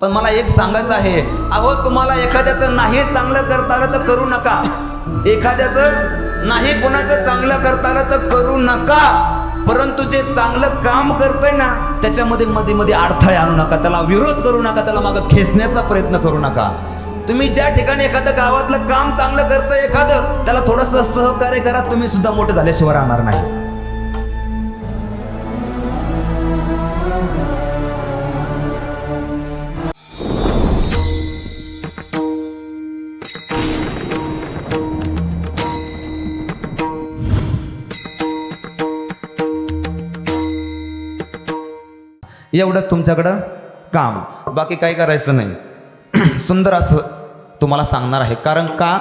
पण मला एक सांगायचं आहे. अहो तुम्हाला एखाद्याचं नाही चांगलं करता आलं तर करू नका. एखाद्याचं नाही कोणाचं चांगलं करता आलं तर करू नका. परंतु जे चांगलं काम करतंय ना त्याच्यामध्ये मध्ये मध्ये अडथळे आणू नका. त्याला विरोध करू नका त्याला मागं खेचण्याचा प्रयत्न करू नका. तुम्ही ज्या ठिकाणी एखादं गावातलं काम चांगलं करतंय एखादं त्याला थोडंसं सहकार्य करा तुम्ही सुद्धा मोठे झाल्याशिवाय राहणार नाही. एवढं तुमच्याकडं काम. बाकी काही करायचं नाही. सुंदर असं तुम्हाला सांगणार आहे. कारण का?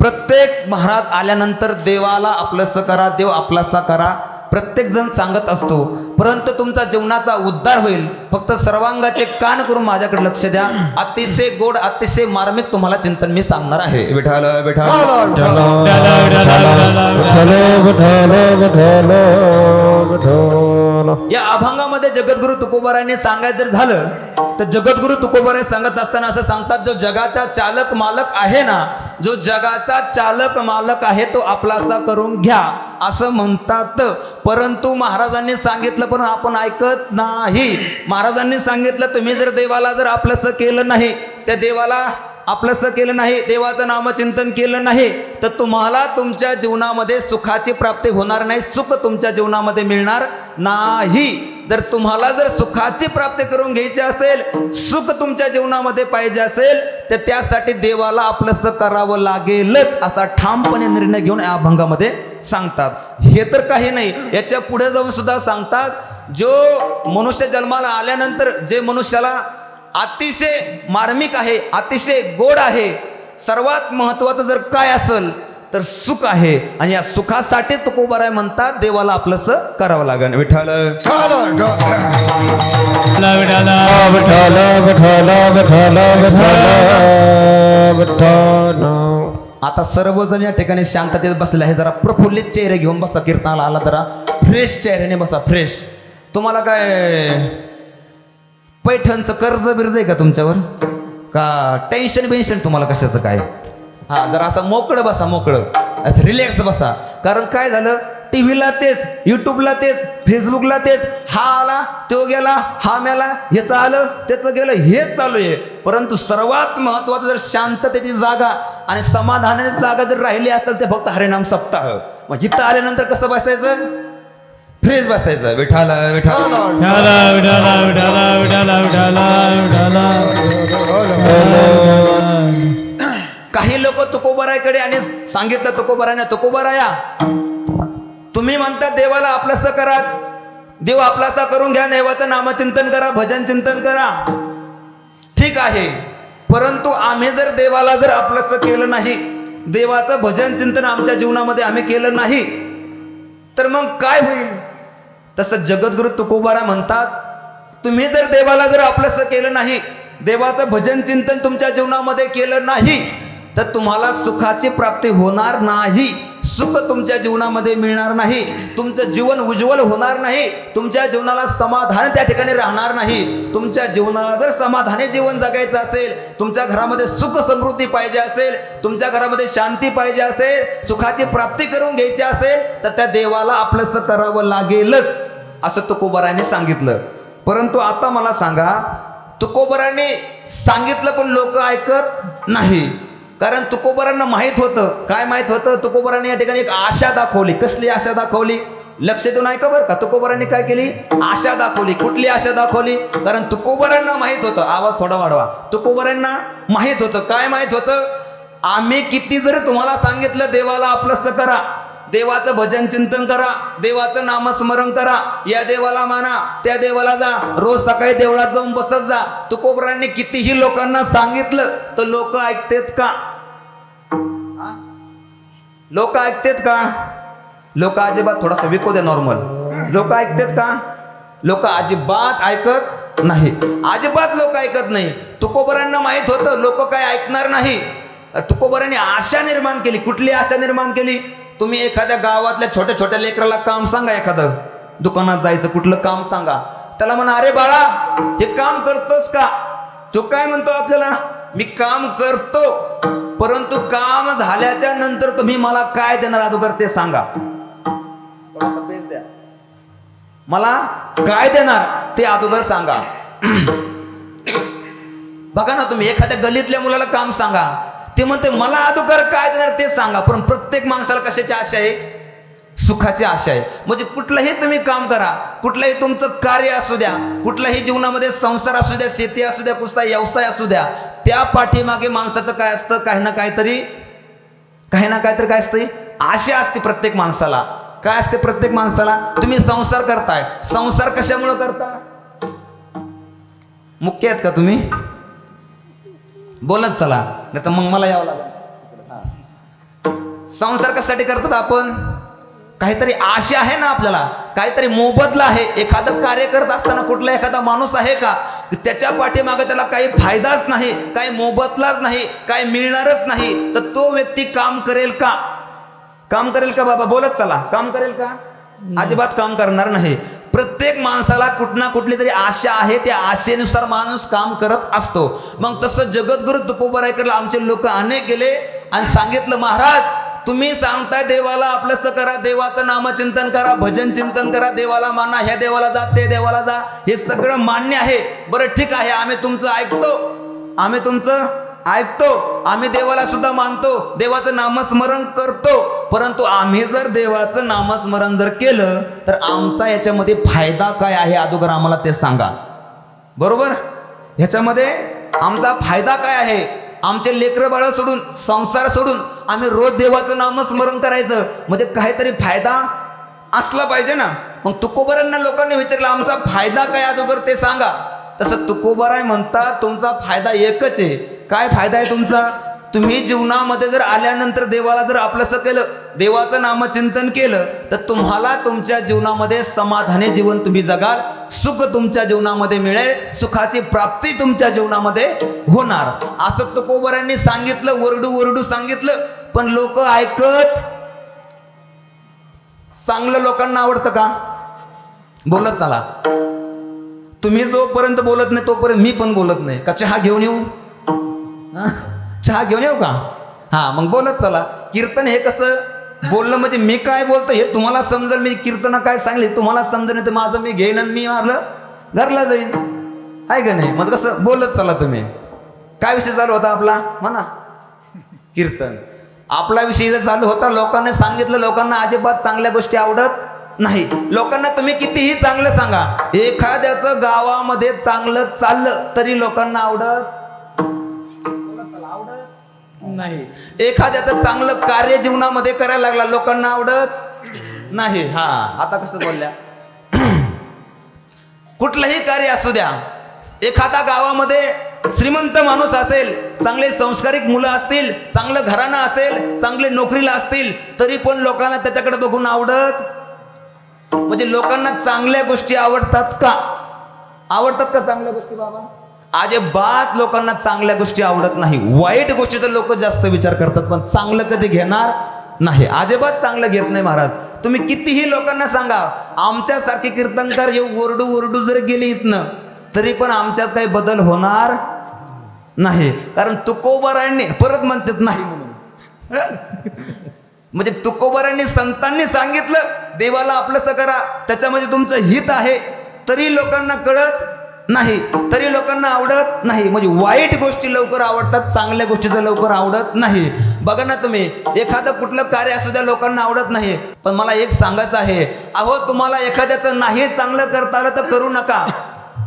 प्रत्येक महाराज आल्यानंतर देवाला आपलंसं करा देव आपलासा करा. प्रत्येकजण सांगत असतो परंतु तुमचा जीवनाचा उद्धार होईल. फक्त सर्वांगाचे कान करून माझ्याकडे लक्ष द्या. अतिशय गोड अतिशय मार्मिक तुम्हाला चिंतन मी सांगणार आहे. विठाल विठाल या अभंगामध्ये जगद्गुरु तुकोबाराने सांगायचं जर झालं तर जगद्गुरु तुकोबाराने सांगत असताना असं सांगतात जो जगाचा चालक मालक आहे ना जो जगाचा चालक मालक आहे तो आपलासा करून घ्या असं म्हणतात. परंतु महाराजांनी सांगितलं पण आपण ऐकत नाही. महाराजांनी सांगितलं तुम्ही जर देवाला जर आपलंसं केलं नाही त्या देवाला आपलंसं केलं नाही देवाचं नामचिंतन केलं नाही तर तुम्हाला तुमच्या जीवनामध्ये सुखाची प्राप्ती होणार नाही सुख तुमच्या जीवनामध्ये मिळणार नाही. जर तुम्हाला जर सुखाची प्राप्ती करून घ्यायची असेल सुख तुमच्या जीवनामध्ये पाहिजे असेल तर त्यासाठी देवाला आपलंसं करावं लागेलच असा ठामपणे निर्णय घेऊन या अभंगामध्ये सांगतात. हे तर काही नाही याच्यापुढे जाऊन सुद्धा सांगतात जो मनुष्य जन्माला आल्यानंतर जे मनुष्याला अतिशय मार्मिक आहे अतिशय गोड आहे सर्वात महत्वाचं जर काय असेल तर सुख आहे. आणि या सुखासाठी तुकोबाराय म्हणतात देवाला आपलंसं करावं लागेल. विठ्ठल. विठाल विठाल विठाल विठाल विठाल आता सर्वजण या ठिकाणी शांततेत बसले आहे जरा प्रफुल्लित चेहरे घेऊन बसा. कीर्तनाला आला जरा. फ्रेश चेहऱ्याने बसा. फ्रेश तुम्हाला काय पैठणचं कर्ज बिर्ज आहे का तुमच्यावर? का टेन्शन बेन्शन तुम्हाला कशाचं काय? हा जरा असं मोकळं बसा मोकळं. असं रिलॅक्स बसा. कारण काय झालं? टी व्हीला तेच यूट्यूबला तेच फेसबुकला तेच हा आला तो गेला हा मेला ह्याचं आलं त्याचं गेलं हेच चालू आहे. परंतु सर्वात महत्त्वाचं जर शांततेची जागा आणि समाधानाची जागा जर राहिली असेल ते फक्त हरिनाम सप्ताह. मग इथं आल्यानंतर कसं बसायचं? फ्रेश बसायचं. विठाला विठाला. विठाल विठाल विठाल विठाल विठाल लोक तुकोबरायकडे आणि सांगितलं तुकोबराने तुकोबराया तुम्ही म्हणता देवाला आपलंसं करा देव आपलासा करून घ्या देवाचं नामचिंतन करा भजन चिंतन करा. ठीक आहे परंतु आम्ही जर देवाला जर आपलंसं केलं नाही देवाचं भजन चिंतन आमच्या जीवनामध्ये आम्ही केलं नाही तर मग काय होईल? तसं जगद्गुरु तुकोबारा म्हणतात तुम्ही जर देवाला जर आपलंसं केलं नाही देवाचं भजन चिंतन तुमच्या जीवनामध्ये केलं नाही तर तुम्हाला सुखाची प्राप्ती होणार नाही. सुख तुमच्या जीवनामध्ये मिळणार नाही. तुमचं जीवन उज्ज्वल होणार नाही. तुमच्या जीवनाला समाधान त्या ठिकाणी राहणार नाही. तुमच्या जीवनाला जर समाधानी जीवन जगायचं असेल तुमच्या घरामध्ये सुख समृद्धी पाहिजे असेल तुमच्या घरामध्ये शांती पाहिजे असेल सुखाची प्राप्ती करून घ्यायची असेल तर त्या देवाला आपलंसं करावं लागेलच असं तुकोबरांनी सांगितलं. परंतु आता मला सांगा तुकोबराने सांगितलं पण लोक ऐकत नाही. कारण तुकोबरांना माहीत होतं. काय माहीत होतं? तुकोबरांनी या ठिकाणी एक आशा दाखवली. कसली आशा दाखवली? लक्ष देऊन ऐका बरं का. तुकोबरांनी काय केली? आशा दाखवली. कुठली आशा दाखवली? कारण तुकोबरांना माहीत होतं. आवाज थोडा वाढवा. तुकोबरांना माहीत होतं. काय माहीत होतं? आम्ही किती जरी तुम्हाला सांगितलं देवाला आपलंसं करा. देवाचं भजन चिंतन करा. देवाचं नामस्मरण करा. या देवाला माना. त्या देवाला जा. रोज सकाळी देवळात जाऊन बसत जा. तुकोबरांनी कितीही लोकांना सांगितलं तर लोक ऐकतेत का? लोक ऐकतेत का? लोक अजिबात थोडासा विको दे नॉर्मल लोक ऐकतेत का? लोक अजिबात ऐकत नाही. अजिबात लोक ऐकत नाही. तुकोबरांना माहीत होतं लोक काय ऐकणार नाही. तुकोबरांनी आशा निर्माण केली. कुठली आशा निर्माण केली? तुम्ही एखाद्या गावातल्या छोट्या छोट्या लेकराला काम सांगा एखादं. दुकानात जायचं कुठलं काम सांगा. त्याला म्हणा अरे बाळा हे काम करतोस का? तो काय म्हणतो आपल्याला? मी काम करतो. परंतु काम झाल्याच्यानंतर तुम्ही मला काय देणार अगोदर ते सांगा. थोडासा पेस द्या. मला काय देणार ते अगोदर सांगा. बघा ना तुम्ही एखाद्या गलीतल्या मुलाला काम सांगा. ते म्हणते मला अगोदर काय देणार ते सांगा. पण प्रत्येक माणसाला कशाची आशा आहे? सुखाची आशा आहे. म्हणजे कुठलंही तुम्ही काम करा कुठलंही तुमचं कार्य असू द्या कुठल्याही जीवनामध्ये संसार असू द्या शेती असू द्या कुठला व्यवसाय असू द्या त्या पाठीमागे माणसाचं काय असतं? काही ना काहीतरी काही ना काहीतरी काय असते? आशा असते प्रत्येक माणसाला. काय असते प्रत्येक माणसाला? तुम्ही संसार करताय. संसार कशामुळे करता? मुख्य आहेत का तुम्ही? बोलत चला. नाही तर मग मला यावं लागेल. संसार कशासाठी करतात आपण? काहीतरी आशा आहे ना आपल्याला. काहीतरी मोबदला आहे. एखादं कार्य करत असताना कुठला एखादा माणूस आहे का? त्याच्या पाठीमागे त्याला काही फायदाच नाही काही मोबदलाच नाही काही मिळणारच नाही. तर तो व्यक्ती काम करेल का? काम करेल का बाबा? बोलत चला. काम करेल का? अजिबात काम करणार नाही. प्रत्येक माणसाला कुठ ना कुठली तरी आशा आहे त्या आशेनुसार माणूस काम करत असतो. मग तसं जगद्गुरु तुकोबरायकरला आमचे लोक अनेक गेले आणि सांगितलं महाराज तुम्ही सांगताय देवाला आपलंसं करा देवाचं नामचिंतन करा भजन चिंतन करा देवाला माना ह्या देवाला जा ते देवाला जा हे सगळं मान्य आहे. बरं ठीक आहे आम्ही तुमचं ऐकतो. आम्ही तुमचं ऐकतो. आम्ही देवाला सुद्धा मानतो. देवाचं नामस्मरण करतो. परंतु आम्ही जर देवाचं नामस्मरण जर केलं तर आमचा याच्यामध्ये फायदा काय आहे अगोदर आम्हाला ते सांगा. बरोबर? ह्याच्यामध्ये आमचा फायदा काय आहे? आमचे लेकरं बाळ सोडून संसार सोडून आम्ही रोज देवाचं नामस्मरण करायचं. म्हणजे काहीतरी फायदा असला पाहिजे ना. मग तुकोबरांना लोकांनी विचारलं आमचा फायदा काय अगोदर ते सांगा. तसं तुकोबराय म्हणतात तुमचा फायदा एकच आहे. काय फायदा आहे तुमचा? तुम्ही जीवनामध्ये जर आल्यानंतर देवाला जर आपलंसं केलं देवाचं नामचिंतन केलं तर तुम्हाला तुमच्या जीवनामध्ये समाधानी जीवन तुम्ही जगाल. सुख तुमच्या जीवनामध्ये मिळेल. सुखाची प्राप्ती तुमच्या जीवनामध्ये होणार. असं तुकोबरांनी सांगितलं वरडू वरडू सांगितलं. पण लोक ऐकत चांगलं लोकांना आवडतं का? बोलत चला. तुम्ही जोपर्यंत बोलत नाही तोपर्यंत मी पण बोलत नाही. का चहा घेऊन येऊ? चहा घेऊन येऊ का? हा मग बोलत चला. कीर्तन हे कसं? बोललं म्हणजे मी काय बोलतो हे तुम्हाला समजेल. मी कीर्तन काय सांगले तुम्हाला समजेल नाही तर माझं मी घेईन आणि मी मारलं घरला जाईन. आहे का नाही? मग कसं? बोलत चला तुम्ही. काय विषय चालू होता आपला? म्हणा. कीर्तन. आपला विषय जर चालू होता लोकांना सांगितलं लोकांना अजिबात चांगल्या गोष्टी आवडत नाही. लोकांना तुम्ही कितीही चांगलं सांगा एखाद्याचं गावामध्ये चांगलं चाललं तरी लोकांना आवडत? नाही. एखाद्याचं चांगलं कार्य जीवनामध्ये करायला लागला लोकांना आवडत नाही. हा आता कसं बोलल्या? कुठलंही कार्य असू द्या एखादा गावामध्ये श्रीमंत माणूस असेल चांगले संस्कारिक मुलं असतील चांगलं घराणं असेल चांगले नोकरीला असतील तरी पण लोकांना त्याच्याकडे बघून आवडत? म्हणजे लोकांना चांगल्या गोष्टी आवडतात का? आवडतात का चांगल्या गोष्टी बाबा? अजिबात लोकांना चांगल्या गोष्टी आवडत नाही. वाईट गोष्टीचा लोक जास्त विचार करतात पण चांगलं कधी घेणार नाही. अजिबात चांगलं घेत नाही महाराज. तुम्ही कितीही लोकांना सांगा आमच्यासारखे कीर्तनकार येऊ ओरडू ओरडू जर गेले इथनं तरी पण आमच्यात काही बदल होणार नाही. कारण तुकोबारांनी परत म्हणतात नाही म्हणून. म्हणजे तुकोबारांनी संतांनी सांगितलं देवाला आपलंसं करा त्याच्यामध्ये तुमचं हित आहे. तरी लोकांना कळत नाही तरी लोकांना आवडत नाही. म्हणजे वाईट गोष्टी लवकर आवडतात चांगल्या गोष्टीचं लवकर आवडत नाही. बघा ना तुम्ही एखादं कुठलं कार्य असू द्या लोकांना आवडत नाही. पण मला एक सांगायचं आहे अहो तुम्हाला एखाद्याचं नाही चांगलं करता आलं तर करू नका.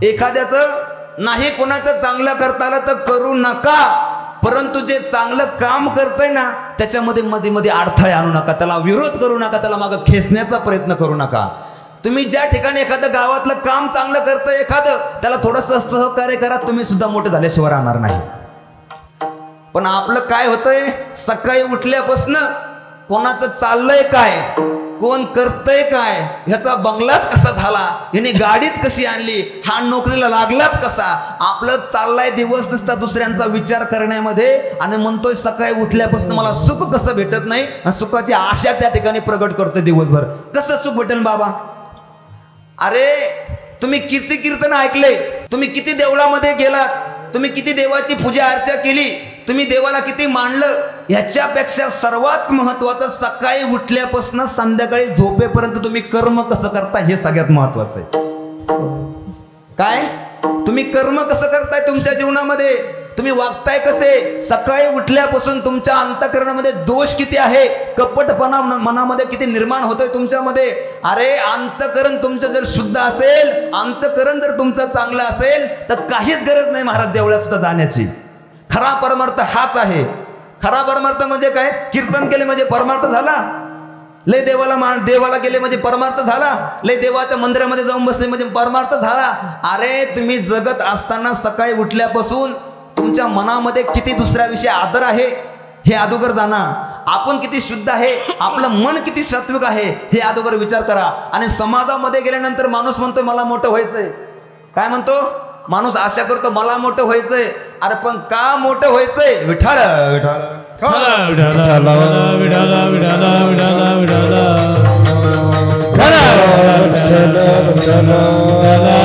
एखाद्याचं नाही कोणाचं चांगलं करता आलं तर करू नका. परंतु जे चांगलं काम करतंय ना त्याच्यामध्ये मध्ये मध्ये अडथळे आणू नका. त्याला विरोध करू नका त्याला मागं खेचण्याचा प्रयत्न करू नका. तुम्ही ज्या ठिकाणी एखादं गावातलं काम चांगलं करतं एखादं त्याला थोडंसं सहकार्य करा तुम्ही सुद्धा मोठे झाल्याशिवाय राहणार नाही. पण आपलं काय होतंय? सकाळी उठल्यापासनं कोणाचं चाललंय काय? कोण करतंय काय? ह्याचा बंगलाच कसा झाला? याने गाडीच कशी आणली? हा नोकरीला लागलाच कसा? आपलं चाललाय दिवस नसता दुसऱ्यांचा विचार करण्यामध्ये आणि म्हणतोय सकाळी उठल्यापासून मला सुख कसं भेटत नाही आणि सुखाची आशा त्या ठिकाणी प्रगट करतोय दिवसभर. कसं सुख भेटेल बाबा? अरे तुम्ही कीर्ती कीर्तन ऐकले तुम्ही किती देवळामध्ये गेलात. तुम्ही किती देवाची पूजा अर्चा केली. तुम्ही देवाला किती मानलं याच्यापेक्षा सर्वात महत्वाचं सकाळी उठल्यापासून संध्याकाळी झोपेपर्यंत तुम्ही कर्म कसं करता हे सगळ्यात महत्वाचं आहे. काय? तुम्ही कर्म कसं करताय तुमच्या जीवनामध्ये? तुम्ही वागताय कसे? सकाळी उठल्यापासून तुमच्या अंतकरणामध्ये दोष किती आहे? कपटपणा मनामध्ये किती निर्माण होतोय तुमच्यामध्ये? अरे अंतकरण तुमचं जर शुद्ध असेल अंतकरण जर तुमचं चांगलं असेल तर काहीच गरज नाही महाराज देवळात सुद्धा जाण्याची. खरा परमार्थ हाच आहे. खरा परमार्थ म्हणजे काय? कीर्तन केले म्हणजे परमार्थ झाला. लय देवाला मान देवाला गेले म्हणजे परमार्थ झाला. लय देवाच्या मंदिरामध्ये जाऊन बसले म्हणजे परमार्थ झाला. अरे तुम्ही जगत असताना सकाळी उठल्यापासून तुमच्या मनामध्ये किती दुसऱ्याविषयी आदर आहे? हे अगोदर जाणा. आपण किती शुद्ध आहे? आपलं मन किती सात्विक आहे? हे अगोदर विचार करा. आणि समाजामध्ये गेल्यानंतर माणूस म्हणतोय मला मोठं व्हायचंय. काय म्हणतो? माणूस आशा करतो मला मोठं व्हायचंय. अरे पण का मोठं व्हायचंय? विठाल विठाल.